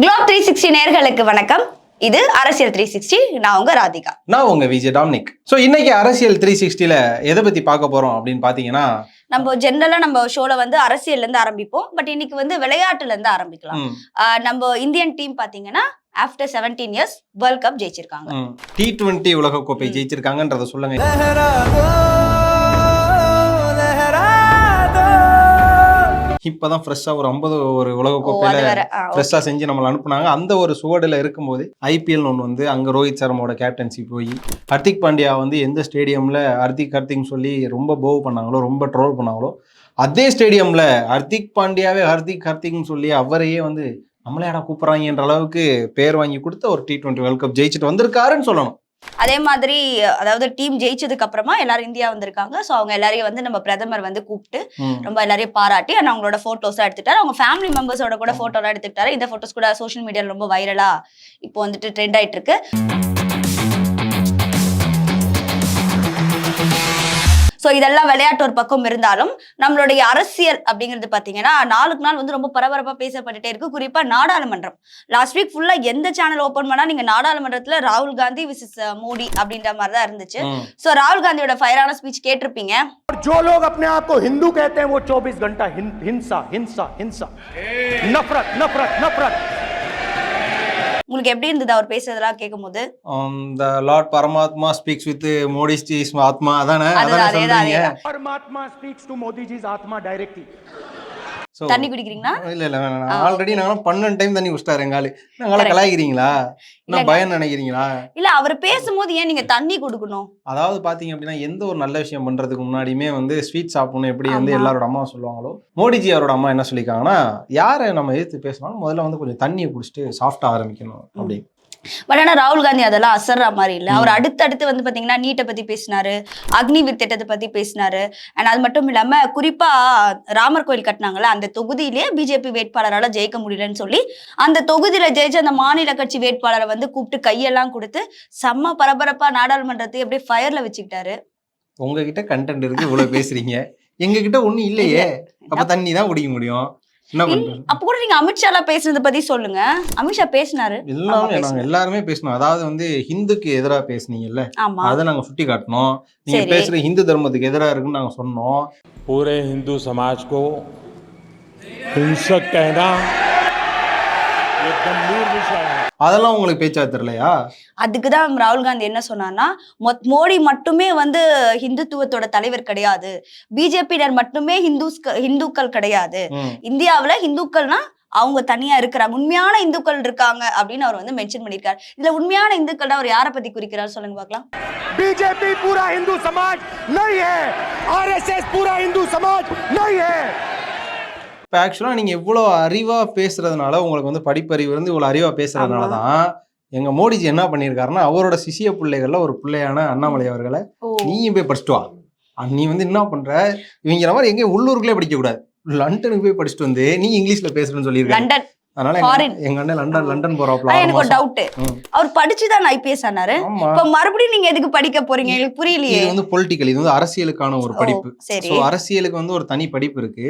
Globe three sixty நேர்களுக்கு வணக்கம். இது அரசியல் த்ரீ சிக்ஸ்டி நான் உங்க ராதிகா. நான் உங்க விஜய் டாமினிக். ஸோ இன்னைக்கு அரசியல் த்ரீ சிக்ஸ்டில எதை பத்தி பார்க்க போறோம் அப்படின்னு பாத்தீங்கன்னா நம்ம ஜென்ரலா நம்ம ஷோல வந்து அரசியல்ல இருந்து ஆரம்பிப்போம். பட் இன்னைக்கு வந்து விளையாட்டுல இருந்து ஆரம்பிக்கலாம். நம்ம இந்தியன் டீம் பாத்தீங்கன்னா after seventeen years world cup ஜெயிச்சிருக்காங்க. டி டுவெண்ட்டி உலக கோப்பை ஜெயிச்சிருக்காங்கன்றத சொல்லுங்க. இப்பதான் ஃப்ரெஷ்ஷா ஒரு ஐம்பது ஒரு உலக கோப்பையில வேற. ஆ, okay. ஃப்ரெஷ்ஷா செஞ்சு நம்மளை அனுப்புனாங்க. அந்த ஒரு சுவடுல இருக்கும்போது ஐபிஎல் ஒன்று வந்து அங்க ரோஹித் சர்மாவோட கேப்டன்சி போய் ஹர்திக் பாண்டியா வந்து எந்த ஸ்டேடியம்ல ஹர்திக் ஹர்திக்னு சொல்லி ரொம்ப போவ் பண்ணாங்களோ ரொம்ப ட்ரோல் பண்ணாங்களோ அதே ஸ்டேடியம்ல ஹர்திக் பாண்டியாவே ஹர்திக் ஹர்திக்னு சொல்லி அவரையே வந்து நம்மளே யாரா கூப்பிட்றாங்கன்ற அளவுக்கு பேர் வாங்கி கொடுத்து ஒரு டி டுவெண்ட்டி வேர்ல்ட் கப் ஜெயிச்சுட்டு வந்திருக்காருன்னு சொல்லணும். அதே மாதிரி அதாவது டீம் ஜெயிச்சதுக்கு அப்புறமா எல்லாரும் இந்தியா வந்திருக்காங்க. சோ அவங்க எல்லாரையும் வந்து நம்ம பிரதமர் வந்து கூப்பிட்டு. ரொம்ப எல்லாரையும் பாராட்டி and அவங்களோட போட்டோஸ் எடுத்துட்டாரு. அவங்க ஃபேமிலி மெம்பர்ஸோட கூட போட்டோ எல்லாம் எடுத்துக்கிட்டாரு. இந்த போட்டோஸ் கூட சோஷியல் மீடியால ரொம்ப வைரலா இப்போ வந்துட்டு ட்ரெண்ட் ஆயிட்டு இருக்கு. ஸோ இதெல்லாம் விளையாட்டு ஒரு பக்கம் இருந்தாலும் நம்மளுடைய அரசியல் அப்படிங்கிறது பார்த்தீங்கன்னா நாளுக்கு நாள் வந்து ரொம்ப பரபரப்பாக பேசப்பட்டுட்டே இருக்கு குறிப்பாக நாடாளுமன்றம் லாஸ்ட் வீக் ஃபுல்லாக எந்த சேனல் ஓப்பன் பண்ணால் நீங்கள் நாடாளுமன்றத்தில் ராகுல் காந்தி விசிஸ் மோடி அப்படின்ற மாதிரி தான் இருந்துச்சு ம். ஸோ ராகுல் காந்தியோட ஃபயரான ஸ்பீச் கேட்டிருப்பீங்க और जो लोग अपने आप को हिंदू कहते हैं वो 24 घंटा हिं- हिंसा हिंसा हिंसा नफरत नफरत नफरत உங்களுக்கு எப்படி இருந்தது அவர் பேசுறதெல்லாம் கேட்கும்போது the lord Paramatma speaks with Modi ji atma அதானே? அதானே சொல்றீங்க? Paramatma speaks to Modi ji atma directly தண்ணி குடிக்கிறீங்களா? இல்ல இல்ல ஆல்ரெடி நானும் பன்னெண்டு டைம் தண்ணி குடிச்சிட்டாரு எங்காலு நாங்களா. கலாய்க்கிறீங்களா. நான் பயம் நினைக்கிறீங்களா? இல்ல அவர் பேசும்போது ஏன் நீங்க தண்ணி கொடுக்கணும்? அதாவது பாத்தீங்க அப்படின்னா எந்த ஒரு நல்ல விஷயம் பண்றதுக்கு முன்னாடியுமே வந்து ஸ்வீட் சாப்பிடணும் எப்படி வந்து. எல்லாரோட அம்மா சொல்லுவாங்களோ மோடிஜி அவரோட அம்மா என்ன சொல்லியிருக்காங்கன்னா யாரை நம்ம எதிர்த்து பேசினாலும் முதல்ல வந்து கொஞ்சம் தண்ணியை குடிச்சிட்டு சாஃப்டா ஆரம்பிக்கணும் அப்படி பட் ஆனா ராகுல் காந்தி அதெல்லாம் அசர்ற மாதிரி இல்ல. அவர் அடுத்தடுத்து வந்து பாத்தீங்கன்னா நீட்டை பத்தி பேசினாரு அக்னி திட்டத்தை பத்தி பேசினாரு. அண்ட் அது மட்டும் இல்லாம குறிப்பா ராமர் கோயில் கட்டினாங்கல்ல அந்த தொகுதியிலே பிஜேபி வேட்பாளரால ஜெயிக்க முடியலன்னு சொல்லி அந்த தொகுதியில ஜெயிச்ச அந்த மாநில கட்சி வேட்பாளரை வந்து கூப்பிட்டு கையெல்லாம் கொடுத்து செம்ம பரபரப்பா நாடாளுமன்றத்தை அப்படியே ஃபயர்ல வச்சுக்கிட்டாரு. உங்ககிட்ட கண்டென்ட் இருக்கு இவ்வளவு பேசுறீங்க. எங்க கிட்ட ஒண்ணும் இல்லையே. அப்ப தண்ணி தான் குடிக்க முடியும். அப்ப கூட நீங்க அமித்ஷால பேசுனதை பத்தி சொல்லுங்க அமித்ஷா பேசினாரு ஆமா, எல்லாமே நாங்க பேசுனோம். எல்லாருமே பேசணும் அதாவது வந்து ஹிந்துக்கு எதிரா பேசுனீங்கல்ல ஆமா அதை நாங்க சுட்டி காட்டணும் நீங்க சரி. பேசுற ஹிந்து தர்மத்துக்கு எதிரா இருக்குன்னு நாங்க சொன்னோம் पूरे हिंदू समाज को हिंसक कहना ये गंभीर विषय है அதெல்லாம் உங்களுக்கு பேச்சா தெரியலையா அதுக்குதான் ராகுல் காந்தி என்ன சொன்னார்னா மொத்- மோடி மட்டுமே வந்து ஹிந்துத்துவத்தோட தலைவர் கிடையாது பிஜேபியினர் மட்டுமே ஹிந்துஸ் ஹிந்துக்கள் கிடையாது ம். இந்தியாவுல ஹிந்துக்கள்னா அவங்க தனியா இருக்கிறாங்க உண்மையான இந்துக்கள் இருக்காங்க அப்படின்னு அவர் வந்து மென்ஷன் பண்ணியிருக்காரு இதுல உண்மையான இந்துக்கள்னா அவர் யாரை பத்தி குறிக்கிறார் சொல்லுங்க பார்க்கலாம் बीजेपी पूरा हिंदू समाज नहीं है आरएसएस पूरा हिंदू समाज नहीं है இப்போ ஆக்சுவலாக நீங்கள் இவ்வளோ அறிவாக பேசுறதுனால உங்களுக்கு வந்து படிப்பறிவு இருந்து இவ்வளோ அறிவாக பேசுறதுனால. தான் எங்கள் மோடிஜி என்ன பண்ணியிருக்காருன்னா அவரோட சிசிய பிள்ளைகள்ல ஒரு பிள்ளையான அண்ணாமலை அவர்களை நீயும் போய் படிச்சுட்டு வா. நீ வந்து என்ன பண்ற? இவங்கிற மாதிரி எங்கேயும் உள்ளூருக்குள்ளே படிக்கக்கூடாது. லண்டனுக்கு போய் படிச்சுட்டு வந்து நீ இங்கிலீஷ்ல பேசுறேன்னு சொல்லியிருக்காங்க லண்டன். அதனால எங்க. அண்ணன் லண்டன் லண்டன் போறாப்ல ஆனா ஆறு எனக்கு ஒரு மாசம். டவுட் ம். அவர் படிச்சுதான் ஐபிஎஸ் ஆனாரு ஆமா. இப்ப மறுபடியும் நீங்க எதுக்கு படிக்க போறீங்க? எனக்கு புரியலையே. இது வந்து பொலிட்டிக்கல் இது வந்து அரசியலுக்கான ஒரு படிப்பு. ஸோ அரசியலுக்கு வந்து ஒரு தனி படிப்பு இருக்கு.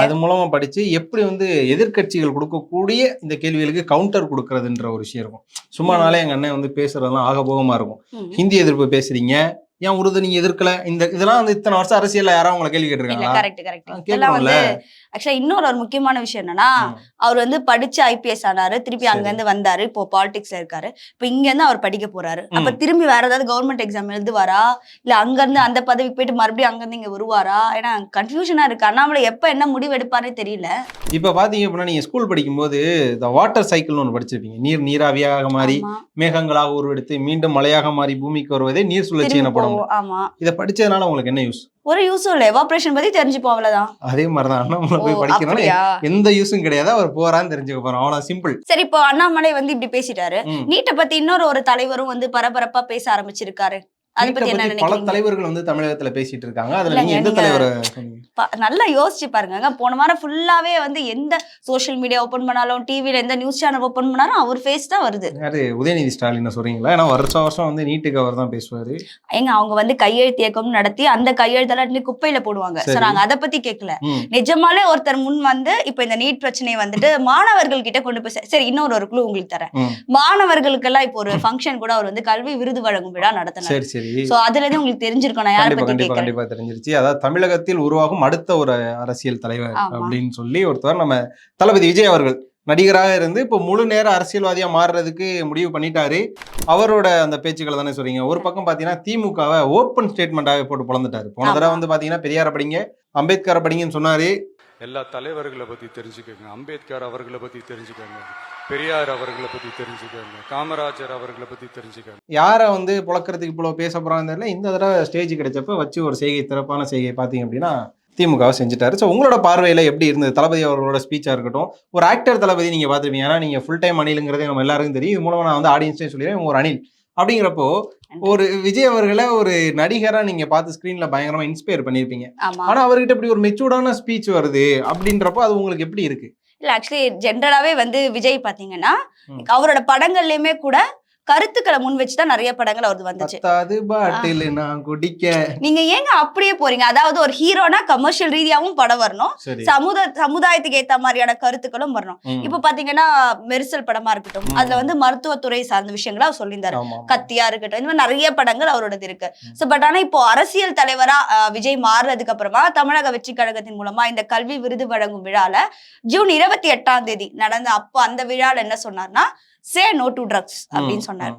அது மூலமா படிச்சு எப்படி வந்து எதிர்க்கட்சிகள் கொடுக்கக்கூடிய இந்த கேள்விகளுக்கு கவுண்டர் கொடுக்கறதுன்ற ஒரு விஷயம் இருக்கும். சும்மானாலே எங்க அண்ணன் வந்து பேசுறதெல்லாம் ஆகபோகமா இருக்கும். ஹிந்தி எதிர்ப்பு பேசுறீங்க. ஏன் உருது நீங்க எதிர்க்கல? இந்த இதெல்லாம் வந்து இத்தனை வருஷம் அரசியல்ல யாராவது உங்களை கேள்வி இல்ல கேட்டிருக்காங்களா? கரெக்ட் கரெக்ட் இதெல்லாம் வந்து. ஆக்சுவலா இன்னொரு ஒரு முக்கியமான விஷயம் என்னன்னா. அவர் வந்து படிச்சு ஐபிஎஸ் ஆனாரு திருப்பி. அங்க இருந்து வந்தாரு. இப்போ பாலிடிக்ஸ்ல இருக்காரு. இப்போ இங்க இருந்து அவர் படிக்க போறாரு. அப்ப. திரும்பி வேற ஏதாவது கவர்மெண்ட் எக்ஸாம் எழுதுவாரா? இல்ல அங்க இருந்து அந்த பதவிக்கு போயிட்டு மறுபடியும் அங்க இருந்து இங்க வருவாரா? ஏன்னா கன்ஃபியூஷனா இருக்கு. அண்ணாமலை எப்ப என்ன முடிவு எடுப்பாரே தெரியல. இப்ப பாத்தீங்க அப்படின்னா நீங்க ஸ்கூல் படிக்கும்போது இந்த வாட்டர் சைக்கிள்னு ஒன்று படிச்சிருப்பீங்க. நீர் நீராவியாக மாறி. மேகங்களாக உருவெடுத்து மீண்டும் மழையாக மாறி பூமிக்கு வருவதே நீர் சுழற்சி எனப்படும். இதை படிச்சதுனால உங்களுக்கு என்ன யூஸ் ஒரு யூஸும் இல்ல. எவாபரேஷன் பத்தி தெரிஞ்சுப்போம் அவ்வளவுதான். அதே மாதிரிதான். அண்ணாமலை போய் அப்படியா? எந்த யூஸும் கிடையாது. அவர் போறான்னு தெரிஞ்சுக்க போறோம். அவ்வளவு சிம்பிள் சரி இப்போ அண்ணாமலை வந்து இப்படி பேசிட்டாரு. நீட்டை பத்தி இன்னொரு ஒரு தலைவரும் வந்து பரபரப்பா பேச ஆரம்பிச்சிருக்காரு. அதை நீட்டை பத்தி என்ன பத்தி பல தலைவர்கள் வந்து தமிழகத்துல பேசிட்டு இருக்காங்க அதுல நீங்க எந்த தலைவரை நல்லா யோசிச்சு பாருங்க போன வாரம் ஃபுல்லாவே வந்து எந்த சோஷியல் மீடியா ஓபன் பண்ணாலும் டிவில எந்த நியூஸ் சேனல் ஓபன் பண்ணாலும் அவர் ஃபேஸ் தான் வருது. யாரு? உதயநிதி ஸ்டாலின் சொல்றீங்களா? ஏன்னா வருஷம் வருஷம் வந்து நீட்டுக்கு அவர் தான் பேசுவாரு. ஏங்க அவங்க வந்து கையெழுத்து இயக்கம் நடத்தி அந்த கையெழுத்தெல்லாம் குப்பையில போடுவாங்க. சரி. சோ நாங்க அதை பத்தி கேட்கல. நிஜமாலே ஒருத்தர் முன் வந்து இப்ப இந்த நீட் பிரச்சனையை வந்துட்டு மாணவர்கள் கிட்ட கொண்டு போய் சரி இன்னொரு ஒரு குழு உங்களுக்கு தரேன். ம். மாணவர்களுக்கெல்லாம் இப்போ ஒரு ஃபங்க்ஷன் கூட அவர் வந்து கல்வி விருது வழங்கும் விழா நடத்தினார். சோ அதுல இருந்து உங்களுக்கு தெரிஞ்சிருக்கும் நான் யாரை பத்தி கண்டிப்பா கண்டிப்பா தெரிஞ்சிருச்சு. அதாவது தமிழகத்தில் உருவாகும் அடுத்த ஒரு அரசியல் தலைவர். அப்படின்னு சொல்லி ஒருத்தர் நம்ம தளபதி விஜய் அவர்கள் நடிகராக இருந்து இப்போ முழு நேர அரசியல்வாதியா மாறுறதுக்கு முடிவு பண்ணிட்டாரு. அவரோட அந்த பேச்சுக்களை தானே சொல்றீங்க. ஒரு பக்கம் பாத்தீங்கன்னா திமுகவை ஓப்பன் ஸ்டேட்மெண்டாவே போட்டு பிளந்துட்டாரு போன. தடவை வந்து பாத்தீங்கன்னா பெரியார படிங்க அம்பேத்கரை படிங்கன்னு சொன்னாரு. எல்லா தலைவர்களை பற்றி தெரிஞ்சுக்கோங்க அம்பேத்கர் அவர்களை பற்றி தெரிஞ்சுக்கோங்க பெரியார் அவர்களை பற்றி தெரிஞ்சுக்கோங்க காமராஜர் அவர்களை பற்றி தெரிஞ்சுக்கோங்க. யாரை வந்து புழக்கிறதுக்கு இவ்வளோ பேச போகிறாங்க தெரியல இந்த தடவை ஸ்டேஜ் கிடைச்சப்ப வச்சு ஒரு செய்கை சிறப்பான செய்கை பார்த்தீங்க அப்படின்னா திமுகவை செஞ்சுட்டாரு. ஸோ உங்களோட பார்வையில் எப்படி இருந்தது? தளபதி அவர்களோட ஸ்பீச்சாக இருக்கட்டும் ஒரு ஆக்டர் தளபதி நீங்கள் பார்த்துருப்பீங்க. ஏன்னா நீங்கள் ஃபுல் டைம் அணிலுங்கிறதே நம்ம எல்லாருக்கும் தெரியும். இது மூலமாக நான் வந்து ஆடியன்ஸ்லேயும் சொல்லிடுறேன். ஒரு அணில். அப்படிங்கிறப்போ ஒரு விஜய் அவர்களை ஒரு நடிகரா நீங்க பார்த்து ஸ்கிரீன்ல பயங்கரமா இன்ஸ்பயர் பண்ணிருப்பீங்க ஆனா அவர்கிட்ட இப்படி ஒரு மெச்சூர்டான ஸ்பீச் வருது அப்படின்றப்போ அது உங்களுக்கு எப்படி இருக்கு? இல்ல ஆக்சுவலி ஜென்ரலாவே வந்து விஜய் பாத்தீங்கன்னா. அவரோட படங்கள்லயுமே கூட கருத்துக்களை முன் வச்சுதான் நிறைய படங்கள் அவரது வந்துச்சு. நான் குடிக்க. நீங்க ஏங்க அப்படியே போறீங்க? அதாவது ஒரு ஹீரோனா கமர்ஷியல் ரீதியாவும் படம் வரணும். சமுத சமுதாயத்துக்கு ஏத்த மாதிரியான கருத்துக்களும் வரணும். இப்ப பாத்தீங்கன்னா மெரிசல் படமா இருக்கட்டும். அதுல வந்து மருத்துவத்துறை சார்ந்த விஷயங்களை அவர் சொல்லியிருந்தாரு. கத்தியா இருக்கட்டும் இந்த மாதிரி நிறைய படங்கள் அவரோடது இருக்கு. சோ பட் ஆனா இப்போ அரசியல் தலைவரா விஜய் மாறுறதுக்கு அப்புறமா தமிழக வெற்றி கழகத்தின் மூலமா இந்த கல்வி விருது வழங்கும் விழால ஜூன் இருபத்தி எட்டாம் தேதி நடந்த அப்போ அந்த விழால என்ன சொன்னார்னா சே நோ டு ட்ரக்ஸ் அப்படின்னு சொன்னார்.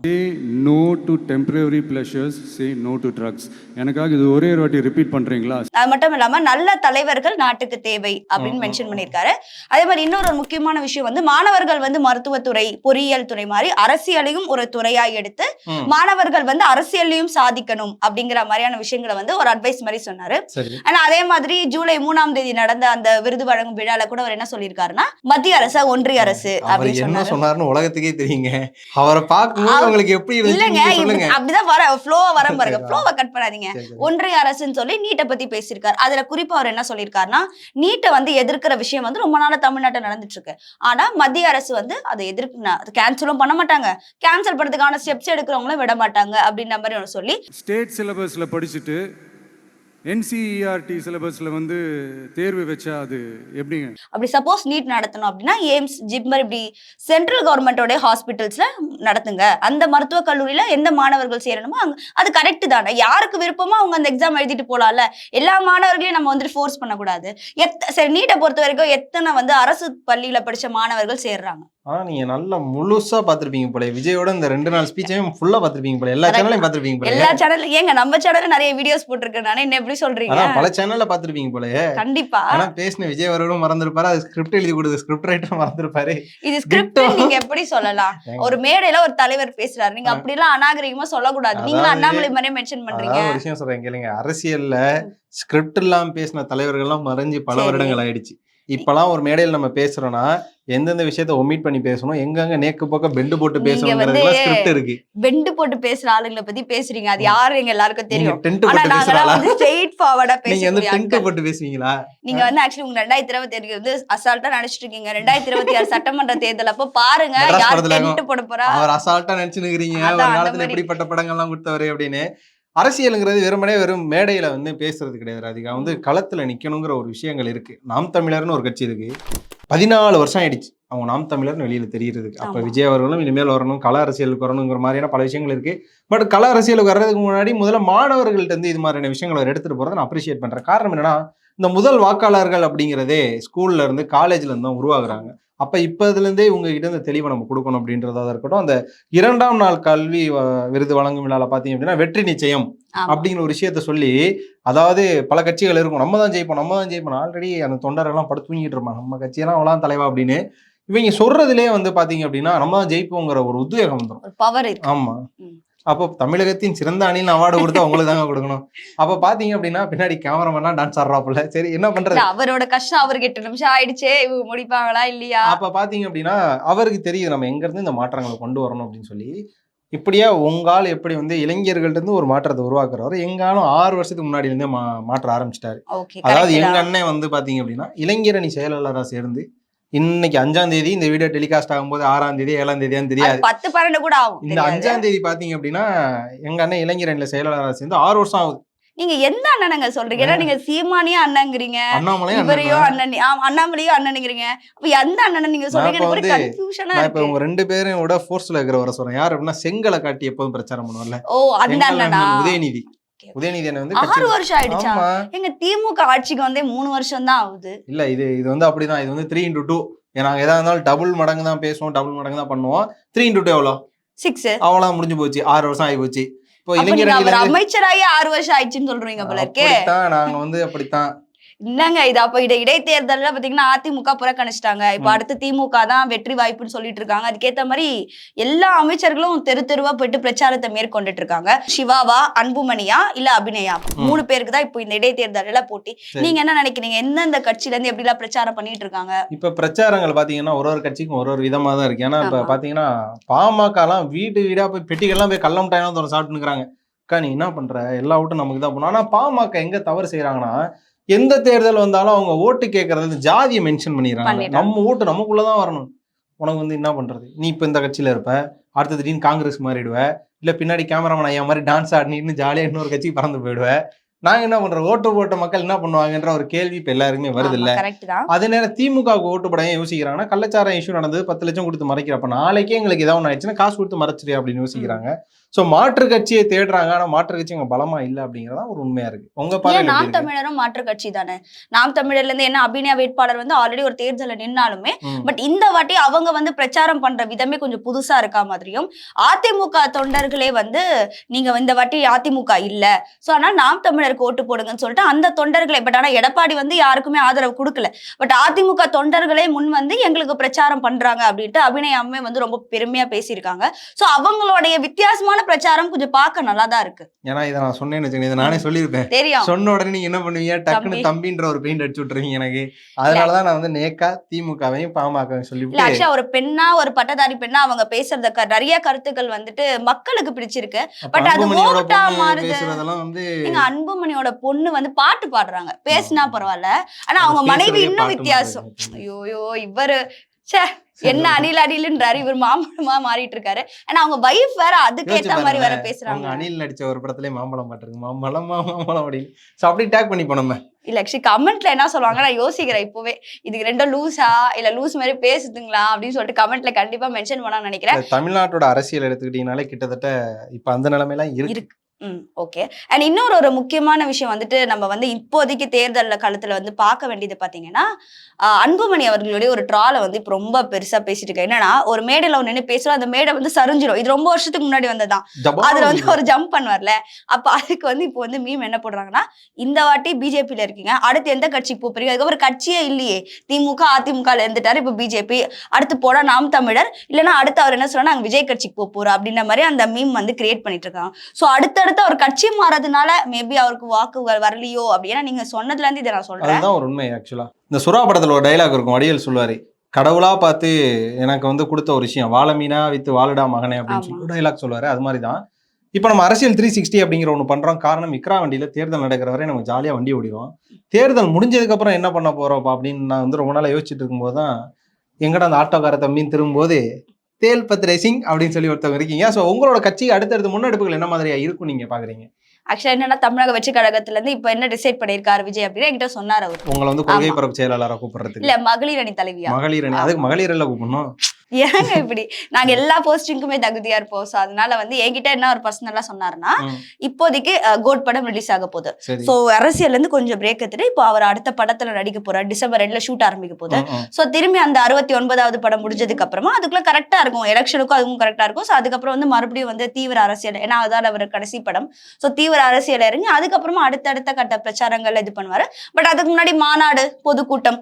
No to temporary pleasures say no to drugs எனக்காக இது ஒரே ஒரு வாட்டி ரிப்பீட் பண்றீங்களா? அது மட்டும் இல்லாம நல்ல தலைவர்கள் நாட்டுக்கு தேவை அப்படின்னு மென்ஷன் ம். பண்ணியிருக்காரு. அதே மாதிரி இன்னொரு ஒரு முக்கியமான விஷயம் வந்து மாணவர்கள் வந்து மருத்துவத்துறை பொறியியல் துறை மாதிரி அரசியலையும் ஒரு துறையா எடுத்து. மாணவர்கள் வந்து அரசியல்லையும் சாதிக்கணும் அப்படிங்கிற மாதிரியான விஷயங்களை வந்து ஒரு அட்வைஸ் மாதிரி சொன்னாரு. சரி. ஆனா அதே மாதிரி ஜூலை மூணாம் தேதி நடந்த அந்த விருது வழங்கும் விழால கூட அவர் என்ன சொல்லியிருக்காருன்னா மத்திய அரசு ஒன்றிய அரசு அப்படின்னு என்ன சொன்னாரு. சொன்னாருன்னு உலகத்துக்கே தெரியுங்க. அவரை பார்க்கும்போது உங்களுக்கு எப்படி இருந்துச்சு? அப்படிதான் வர ஃப்ளோவா வர பாருங்க. ஃப்ளோவை கட் பண்ணாதீங்க. ஒன்றிய அரசுன்னு சொல்லி நீட்டை பத்தி பேசியிருக்காரு. அதுல குறிப்பா அவர் என்ன சொல்லியிருக்காருன்னா நீட்டை வந்து எதிர்க்கிற விஷயம் வந்து ரொம்ப நாளா தமிழ்நாட்டில் நடந்துட்டு இருக்கு ஆனா மத்திய அரசு வந்து அதை எதிர்க்கு அது கேன்சலும் பண்ண மாட்டாங்க. கேன்சல் பண்றதுக்கான ஸ்டெப்ஸ் எடுக்கிறவங்களும் விட மாட்டாங்க அப்படின்ற மாதிரி ஒன்று சொல்லி ஸ்டேட் சிலபஸில் படிச்சுட்டு என்சிஇஆர்டி சிலபஸ்ல வந்து தேர்வு வச்சா அது எப்படிங்க? அப்படி சப்போஸ் நீட் நடத்தணும் அப்படின்னா எய்ம்ஸ் ஜிப்மர் இப்படி சென்ட்ரல் கவர்மெண்டோட ஹாஸ்பிட்டல்ஸ்ல நடத்துங்க. அந்த மருத்துவக் கல்லூரியில எந்த மாணவர்கள் சேரணுமோ அங்க அது கரெக்ட் தானே. யாருக்கு விருப்பமோ அவங்க அந்த எக்ஸாம் எழுதிட்டு போலாம்ல. எல்லா மாணவர்களையும் நம்ம வந்துட்டு ஃபோர்ஸ் பண்ணக்கூடாது. எத்த சரி நீட்டை பொறுத்த வரைக்கும் எத்தனை வந்து அரசு பள்ளியில படிச்ச மாணவர்கள் சேர்றாங்க? ஆனா நீங்க நல்லா முழுசா பாத்திருப்பீங்க போல விஜயோட இந்த ரெண்டு நாள் ஸ்பீச்சையும் ஃபுல்லா பாத்திருப்பீங்க போல எல்லா. சேனலையும் பாத்திருப்பீங்க போல எல்லா சேனல் ஏங்க நம்ம சேனல்ல நிறைய வீடியோஸ் போட்டிருக்கேன் நானே. என்ன எப்படி சொல்றீங்க? பல சேனல்ல பாத்திருப்பீங்க போல கண்டிப்பா. ஆனா பேசின விஜய் அவர்களும் மறந்துருப்பாரு. அது ஸ்கிரிப்ட் எழுதி கொடுத்த ஸ்கிரிப்ட் ரைட்டரும் மறந்துருப்பாரு. இது ஸ்கிரிப்ட். நீங்க எப்படி சொல்லலாம்? ஒரு மேடையில ஒரு தலைவர் பேசுறாரு. நீங்க அப்படி எல்லாம் அநாகரிகமா சொல்லக்கூடாது. நீங்களும் அதாவது- அண்ணாமலை மாதிரியே மென்ஷன் பண்றீங்க. ஒரு விஷயம் சொல்றேன் கேளுங்க. அரசியல்ல ஸ்கிரிப்ட் இல்லாம பேசின தலைவர்கள்லாம் மறைஞ்சு பல. வருடங்கள் ஆயிடுச்சு. இப்பெல்லாம் ஒரு மேடையில் நம்ம பேசுறோம்னா எந்தெந்த விஷயத்த ஒமிட் பண்ணி பேசணும் எங்கெங்க நேக்கு போக்க பெண்டு போட்டு ஸ்கிரிப்ட் இருக்கு. பெண்டு போட்டு பேசுற ஆளுங்களை பத்தி பேசுறீங்க. அது யாரு எங்க எல்லாருக்கும் தெரியும். டென்ட் போட்டு வந்து ஸ்ட்ரெயிட் ஃபார்வர்டா நீங்க வந்து டென்ட். போட்டு பேசுவீங்களா? நீங்க வந்து ஆக்சுவலி உங்க ரெண்டாயிரத்தி இருபத்தி ஏழு வந்து அசால்ட்டா நினைச்சிட்டு இருக்கீங்க. ரெண்டாயிரத்தி இருபத்தி ஆறு சட்டமன்ற தேர்தல் அப்போ பாருங்க யார் டென்ட் போட போறா? அவர் அசால்ட்டா நினைச்சுனுக்கிறீங்க அதான், ஒரு காலத்துல. எப்படிப்பட்ட படங்கள்லாம் கொடுத்தவரு அப்படின்னு. அரசியலுங்கிறது வெறுமனே வெறும் மேடையில வந்து பேசுறது கிடையாது ராதிகா. வந்து களத்துல நிக்கணுங்கிற ஒரு விஷயங்கள் இருக்கு. நாம் தமிழர்னு ஒரு கட்சி இருக்கு. பதினாலு வருஷம் ஆயிடுச்சு. அவங்க நாம் தமிழர்னு வெளியில தெரியறதுக்கு. அப்ப. விஜய் அவர்களும் இனிமேல் வரணும் கள அரசியலுக்கு வரணுங்கிற மாதிரியான பல விஷயங்கள் இருக்கு. பட் கள அரசியலுக்கு வர்றதுக்கு முன்னாடி முதல்ல மாணவர்கள்ட்ட இருந்து இது மாதிரியான விஷயங்களை அவர் எடுத்துட்டு போறதை நான் அப்ரிஷியேட் பண்றேன். காரணம் என்னன்னா இந்த முதல் வாக்காளர்கள் அப்படிங்கிறதே ஸ்கூல்ல இருந்து காலேஜ்ல இருந்து தான் உருவாகுறாங்க. அப்ப இப்ப இதுல இருந்தே இவங்க கிட்ட இந்த தெளிவை நம்ம கொடுக்கணும் அப்படின்றதா இருக்கட்டும். அந்த இரண்டாம் நாள் கல்வி விருது வழங்கும் விழால பாத்தீங்க அப்படின்னா வெற்றி நிச்சயம். அப்படிங்கிற ஒரு விஷயத்த சொல்லி அதாவது பல கட்சிகள் இருக்கும். நம்ம தான் ஜெயிப்போம் நம்ம தான் ஜெயிப்போம் ஆல்ரெடி அந்த தொண்டரெல்லாம் படுத்து தூங்கிட்டு இருப்பாங்க. நம்ம கட்சியெல்லாம் அவலாம் தலைவா அப்படின்னு. இவங்க சொல்றதுலயே வந்து பாத்தீங்க அப்படின்னா நம்ம தான் ஜெயிப்போங்கிற ஒரு உத்வேகம் வந்துடும் ஒரு அப்போ தமிழகத்தின் சிறந்த அணின்னு அவார்டு கொடுத்தா உங்களுக்கு தாங்க கொடுக்கணும். அப்ப பாத்தீங்க அப்படின்னா பின்னாடி கேமராமேன்லாம் டான்ஸ் ஆடுறாப்புல. சரி என்ன பண்றது? அவரோட கஷ்டம் அவருக்கு எட்டு நிமிஷம் ஆயிடுச்சே இவங்க முடிப்பாங்களா இல்லையா? அப்ப பாத்தீங்க அப்படின்னா அவருக்கு தெரியுது நம்ம எங்க இருந்து இந்த மாற்றங்களை கொண்டு வரணும் அப்படின்னு சொல்லி. இப்படியே உங்கால் எப்படி வந்து இளைஞர்கள்ட்ட இருந்து ஒரு மாற்றத்தை உருவாக்குறவர் எங்காலும் ஆறு வருஷத்துக்கு முன்னாடி இருந்தே மாற்ற ஆரம்பிச்சிட்டாரு. அதாவது எங்க அண்ணன் வந்து பாத்தீங்க அப்படின்னா இளைஞரணி செயலாளரா சேர்ந்து இன்னைக்கு அஞ்சாம் தேதி இந்த வீடியோ டெலிகாஸ்ட் ஆகும்போது ஆறாம் தேதி ஏழாம் தேதியான்னு தெரியாது? பத்து பன்னெண்டு கூட ஆகும். இந்த. அஞ்சாம் தேதி பாத்தீங்க அப்படின்னா எங்க அண்ணன் இளைஞரணியில செயலாளரா சேர்ந்து ஆறு வருஷம் ஆகுது. நீங்க எந்த அண்ணனுங்க சொல்றீங்க? ஏன்னா நீங்க சீமானியா அண்ணங்கிறீங்க இவரையோ அண்ணன். அண்ணாமலையோ அண்ணனுங்கிறீங்க. அப்ப எந்த அண்ணனை நீங்க சொல்றீங்க எனக்கு ஒரு கன்ஃபியூஷனா இப்ப உங்க ரெண்டு பேரும் விட ஃபோர்ஸ்ல இருக்கிறவரை சொல்றேன். யார் அப்படின்னா செங்கலை காட்டி எப்போதும் பிரச்சாரம் பண்ணுவார்ல. ஓ அந்த அண்ணனா உதயநிதி. உதயநிதி வந்து ஆறு வருஷம் ஆயிடுச்சா? எங்க திமுக ஆட்சிக்கு வந்தே மூணு வருஷம் தான் ஆகுது. இல்ல இது இது வந்து அப்படிதான். இது வந்து த்ரீ இன்டூ டூ நாங்க எதா இருந்தாலும் டபுள் மடங்கு தான் பேசுவோம் டபுள் மடங்கு தான் பண்ணுவோம். த்ரீ இன்டூ டூ எவ்வளோ? சிக்ஸ் அவ்வளோ முடிஞ்சு போச்சு. ஆறு வருஷம் ஆகி போச்சு. இப்போ இருந்து- அமைச்சராகி ஆறு வருஷம் ஆயிடுச்சுன்னு சொல்றீங்க போல இருக்கே. நாங்க வந்து அப்படித்தான். என்னங்க இது? அப்ப இட இடைத்தேர்தல்ல பாத்தீங்கன்னா அதிமுக புறக்கணிச்சிட்டாங்க. இப்ப. அடுத்து திமுக தான் வெற்றி வாய்ப்புன்னு சொல்லிட்டு இருக்காங்க. அதுக்கேத்த மாதிரி எல்லா அமைச்சர்களும் தெரு தெருவா போயிட்டு பிரச்சாரத்தை மேற்கொண்டுட்டு இருக்காங்க. சிவாவா அன்புமணியா இல்ல அபிநயா? மூணு பேருக்கு தான் இப்போ இந்த இடைத்தேர்தல்ல போட்டி. நீங்க என்ன நினைக்கிறீங்க? எந்தெந்த கட்சியில இருந்து எப்படி எல்லாம் பிரச்சாரம் பண்ணிட்டு இருக்காங்க? இப்ப பிரச்சாரங்கள் பாத்தீங்கன்னா ஒரு ஒரு கட்சிக்கும் ஒரு ஒரு விதமா தான் இருக்கு. ஏன்னா இப்ப. பாத்தீங்கன்னா பாமகலாம் வீடு வீடா போய் பெட்டிகள்லாம் போய் கள்ளம் டைம் தோற சாப்பிட்டு நிக்கிறாங்க அக்கா நீ என்ன பண்ற? எல்லா ஓட்டும் நமக்கு தான் போகணும். ஆனா பாமக எங்க தவறு செய்யறாங்கன்னா எந்த தேர்தல் வந்தாலும் அவங்க ஓட்டு கேட்கறது ஜாதியை மென்ஷன் பண்ணிடுறாங்க. நம்ம ஓட்டு நமக்குள்ளதான் வரணும். உனக்கு வந்து என்ன பண்றது? நீ இப்ப இந்த கட்சியில இருப்ப அடுத்த திடீர்னு காங்கிரஸ் மாறிடுவ இல்ல பின்னாடி கேமராமேன் ஐயா மாதிரி டான்ஸ் ஆடினு ஜாலியா இன்னொரு கட்சிக்கு பறந்து போயிடுவ. நாங்க என்ன பண்றோம் ஓட்டு போட்ட மக்கள் என்ன பண்ணுவாங்கன்ற ஒரு கேள்வி இப்ப எல்லாருக்குமே வருது இல்ல. அதே நேரம் திமுக ஓட்டு போட ஏன் யோசிக்கிறாங்கன்னா கள்ளச்சாரம் இஷ்யூ நடந்தது பத்து லட்சம் கொடுத்து மறைக்கிறப்ப நாளைக்கே எங்களுக்கு ஏதாவது ஒன்று ஆயிடுச்சுன்னா காசு கொடுத்து மறைச்சிரு அப்படின்னு யோசிக்கிறாங்க. சோ மாற்று கட்சியை தேடுறாங்க. ஆனா மாற்று கட்சி அங்க பலமா இல்ல அப்படிங்கறதா ஒரு உண்மையா இருக்கு. உங்க பார்வையில நாம்? தமிழரும் மாற்று கட்சி தானே? நாம் தமிழர்ல இருந்து என்ன அபிநயா வேட்பாளர் வந்து ஆல்ரெடி ஒரு தேர்தல்ல நின்னாலுமே. பட் இந்த வாட்டி அவங்க வந்து பிரச்சாரம் பண்ற விதமே கொஞ்சம் புதுசா இருக்கா மாதிரியும் அதிமுக தொண்டர்களே வந்து நீங்க இந்த வாட்டி அதிமுக இல்ல. சோ ஆனா நாம் தமிழருக்கு ஓட்டு போடுங்கன்னு சொல்லிட்டு அந்த தொண்டர்களே பட் ஆனா எடப்பாடி வந்து யாருக்குமே ஆதரவு கொடுக்கல. பட் அதிமுக தொண்டர்களே முன் வந்து எங்களுக்கு பிரச்சாரம் பண்றாங்க அப்படின்ட்டு அபிநயாமே வந்து ரொம்ப பெருமையா பேசியிருக்காங்க. சோ அவங்களுடைய வித்தியாசமான பிரச்சாரம் கொஞ்சம் பார்க்க நல்லா தான் இருக்கு. ஏன்னா இதை நான் சொன்னேன்னு வச்சுக்கோங்க இதை நானே சொல்லியிருப்பேன். தெரியும். சொன்ன உடனே நீங்க என்ன பண்ணுவீங்க? டக்குன்னு தம்பி. தம்பின்ற ஒரு பெயிண்ட் அடிச்சு விட்டுருவீங்க எனக்கு அதனாலதான் நான் வந்து நேக்கா திமுகவையும் பாமகவையும் சொல்லிவிட்டு ஆக்சுவலா ஒரு பெண்ணா ஒரு பட்டதாரி பெண்ணா அவங்க பேசுறத நிறைய கருத்துக்கள் வந்துட்டு மக்களுக்கு பிடிச்சிருக்கு. but அது ஓட்டா மாறுது. வந்து அன்புமணியோட பொண்ணு வந்து பாட்டு பாடுறாங்க. பேசினா பரவாயில்ல. ஆனா அவங்க மனைவி இன்னும் வித்தியாசம். ஐயோ இவரு ச்சே என்ன அணில் அணில்ன்றாரு. இவர் மாம்பழமா மாறிட்டு இருக்காரு ஆனா அவங்க வைஃப் வேற அதுக்கு ஏத்த மாதிரி வேற பேசுறாங்க. அணில் நடிச்ச ஒரு படத்துலயே மாம்பழம் பாட்டுருக்கு மாம்பழம் மாம்பழம் அப்படின்னு. சோ அப்படி டேக் பண்ணிப்போம் நம்ம. இல்ல ஆக்சுவலி கமெண்ட்ல என்ன சொல்லுவாங்க நான் யோசிக்கிறேன் இப்பவே. இதுக்கு ரெண்டும் லூஸா இல்ல லூஸ் மாதிரி பேசுதுங்களா? அப்படின்னு சொல்லிட்டு கமெண்ட்ல கண்டிப்பா மென்ஷன் பண்ணா நினைக்கிறேன். தமிழ்நாட்டோட அரசியல் எடுத்துக்கிட்டீங்கனாலே கிட்டத்தட்ட இப்ப அந்த நிலைமையெல்லாம் இருக்கு. இருக்கு. ம் ஓகே அண்ட் இன்னொரு ஒரு முக்கியமான விஷயம் வந்துட்டு நம்ம வந்து இப்போதைக்கு தேர்தல் காலத்துல வந்து பார்க்க வேண்டியது பாத்தீங்கன்னா அன்புமணி அவர்களுடைய ஒரு ட்ராலை வந்து இப்போ ரொம்ப பெருசா பேசிட்டு இருக்கேன். என்னன்னா ஒரு மேடையில ஒன்று பேசுறோம் அந்த மேடை வந்து சரிஞ்சிரும். இது ரொம்ப வருஷத்துக்கு முன்னாடி வந்ததுதான். ஜபால் அதுல வந்து ஒரு ஜம்ப் பண்ணுவார்ல. அப்ப அதுக்கு வந்து இப்போ வந்து மீம் என்ன போடுறாங்கன்னா இந்த வாட்டி பிஜேபியில இருக்கீங்க. அடுத்து எந்த கட்சிக்கு போப் போறீங்க அதுக்கப்புறம் கட்சியே இல்லையே. திமுக அதிமுக இருந்துட்டாரு இப்போ பிஜேபி அடுத்து போனா நாம் தமிழர். இல்லைன்னா அடுத்து அவர் என்ன சொல்றாரு நாங்க விஜய் கட்சிக்கு போறோம். அப்படின்ற மாதிரி அந்த மீம் வந்து கிரியேட் பண்ணிட்டு இருக்காங்க. ஸோ அடுத்தடுத்து அவர் கட்சி மாறதுனால மேபி அவருக்கு வாக்கு வரலையோ அப்படின்னா நீங்க சொன்னதுல இருந்து இதை நான் சொல்றேன். அதுதான் ஒரு உண்மை ஆக்சுவலா இந்த சுறா படத்துல ஒரு டைலாக் இருக்கும் வடிவேல் சொல்லுவாரு கடவுளா பார்த்து எனக்கு வந்து கொடுத்த ஒரு விஷயம் வாழ மீனா வித்து வாழுடா மகனே அப்படின்னு. சொல்லி டைலாக் சொல்லுவாரு. அது மாதிரி தான் இப்போ நம்ம அரசியல் த்ரீ சிக்ஸ்டி அப்படிங்கிற ஒன்று பண்றோம். காரணம் விக்ரா வண்டியில தேர்தல் நடக்கிற வரை நம்ம ஜாலியா வண்டி ஓடிடுவோம். தேர்தல் முடிஞ்சதுக்கு அப்புறம் என்ன பண்ண போறோம் அப்படின்னு நான் வந்து ரொம்ப நாளா யோசிச்சுட்டு இருக்கும்போது தான் எங்கடா அந்த ஆட்டோக்கார தம்பின்னு திரும்பும்போது தேல் பத் ரேசிங் அப்படின்னு சொல்லி ஒருத்தவங்க இருக்கீங்க. ஸோ உங்களோட கட்சி அடுத்தடுத்த முன்னெடுப்புகள் என்ன மாதிரியா இருக்கும் நீங்க பாக்குறீங்க? ஆக்சுவலா என்னன்னா தமிழக வெற்றி கழகத்துல இருந்து இப்போ என்ன டிசைட் பண்ணியிருக்காரு விஜய் அப்படின்னு என்கிட்ட சொன்னார் அவர். உங்களை வந்து கொள்கை. பரப்பு செயலாளராக கூப்பிடுறதுக்கு. இல்ல மகளிர் அணி தலைவியா? மகளிர் அணி அதுக்கு மகளிர் எல்லாம் கூப்பிடணும். ஏங்க இப்படி? நாங்க எல்லா போஸ்டிங்குமே தகுதியா இருப்போம். ஸோ அதனால வந்து என்கிட்ட என்ன ஒரு பர்சனலா சொன்னாருன்னா. இப்போதைக்கு கோட் படம் ரிலீஸ் ஆக போகுது. சரி. ஸோ அரசியல்ல இருந்து கொஞ்சம் பிரேக் எடுத்துட்டு இப்போ அவர் அடுத்த படத்துல நடிக்க போறாரு. டிசம்பர் ரெண்டுல ஷூட் ஆரம்பிக்க போகுது. ஸோ திரும்பி அந்த அறுபத்தி ஒன்பதாவது படம் முடிஞ்சதுக்கு அப்புறமா அதுக்குள்ள கரெக்டா இருக்கும். எலெக்ஷனுக்கும் அதுவும் கரெக்டா இருக்கும். ஸோ அதுக்கப்புறம் வந்து மறுபடியும் வந்து தீவிர அரசியல் ஏன்னா அதான் அவர் கடைசி படம். ஸோ தீவிர அரசியல் இறங்கி அதுக்கப்புறமா அடுத்தடுத்த கட்ட பிரச்சாரங்கள்ல இது பண்ணுவாரு. பட் அதுக்கு முன்னாடி மாநாடு பொதுக்கூட்டம்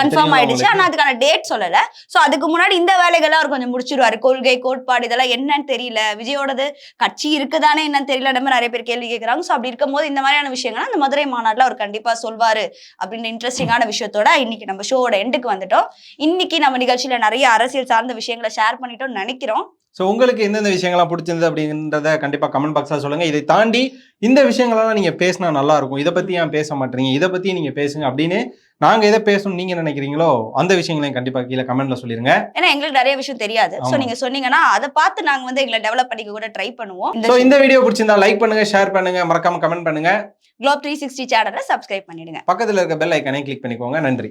கன்ஃபார்ம் ஆயிடுச்சு? ஆனா அதுக்கான டேட் சொல்லல. ஸோ அதுக்கு முன்னாடி இந்த வேலைகளை அவர் கொஞ்சம் முடிச்சிருவாரு. கொள்கை கோட்பாடு இதெல்லாம் என்னன்னு தெரியல. விஜயோடது கட்சி இருக்குதானே என்னன்னு தெரியல. நம்ம நிறைய பேர் கேள்வி கேட்கறாங்க ஸோ அப்படி இருக்கும்போது இந்த மாதிரியான விஷயங்கள் அந்த மதுரை மாநாட்டில் அவர் கண்டிப்பா சொல்வாரு அப்படின்ற இன்ட்ரெஸ்டிங்கான விஷயத்தோட இன்னைக்கு நம்ம ஷோவோட எண்டுக்கு வந்துட்டோம். இன்னைக்கு நம்ம நிகழ்ச்சியில நிறைய அரசியல் சார்ந்த விஷயங்களை ஷேர் பண்ணிட்டோம்னு நினைக்கிறோம். ஸோ உங்களுக்கு எந்தெந்த விஷயங்கள்லாம் பிடிச்சிருந்தது அப்படின்றத கண்டிப்பாக கமெண்ட் பாக்ஸில் சொல்லுங்க. இதை தாண்டி இந்த விஷயங்களெல்லாம் நீங்கள் பேசினா நல்லா இருக்கும். இதை பற்றி ஏன் பேச மாட்டீங்க? இதை பற்றி நீங்கள் பேசுங்க அப்படின்னு நாங்கள் எதை பேசணும் நீங்கள் நினைக்கிறீங்களோ அந்த விஷயங்களையும் கண்டிப்பாக கீழே கமெண்ட்ல சொல்லிருங்க. ஏன்னா எங்களுக்கு நிறைய விஷயம் தெரியாது. சோ ஆமா. நீங்க சொன்னீங்கன்னா அதை பார்த்து நாங்க வந்து எங்களை டெவலப் பண்ணிக்க கூட ட்ரை பண்ணுவோம். ஸோ இந்த வீடியோ பிடிச்சிருந்தா லைக் பண்ணுங்க ஷேர் பண்ணுங்க. மறக்காம கமெண்ட் பண்ணுங்க. குளோப் த்ரீ சிக்ஸ்டி சேனலை சப்ஸ்கிரைப் பண்ணிடுங்க. பக்கத்தில் இருக்க பெல் ஐக்கனை கிளிக் பண்ணிக்கோங்க. நன்றி.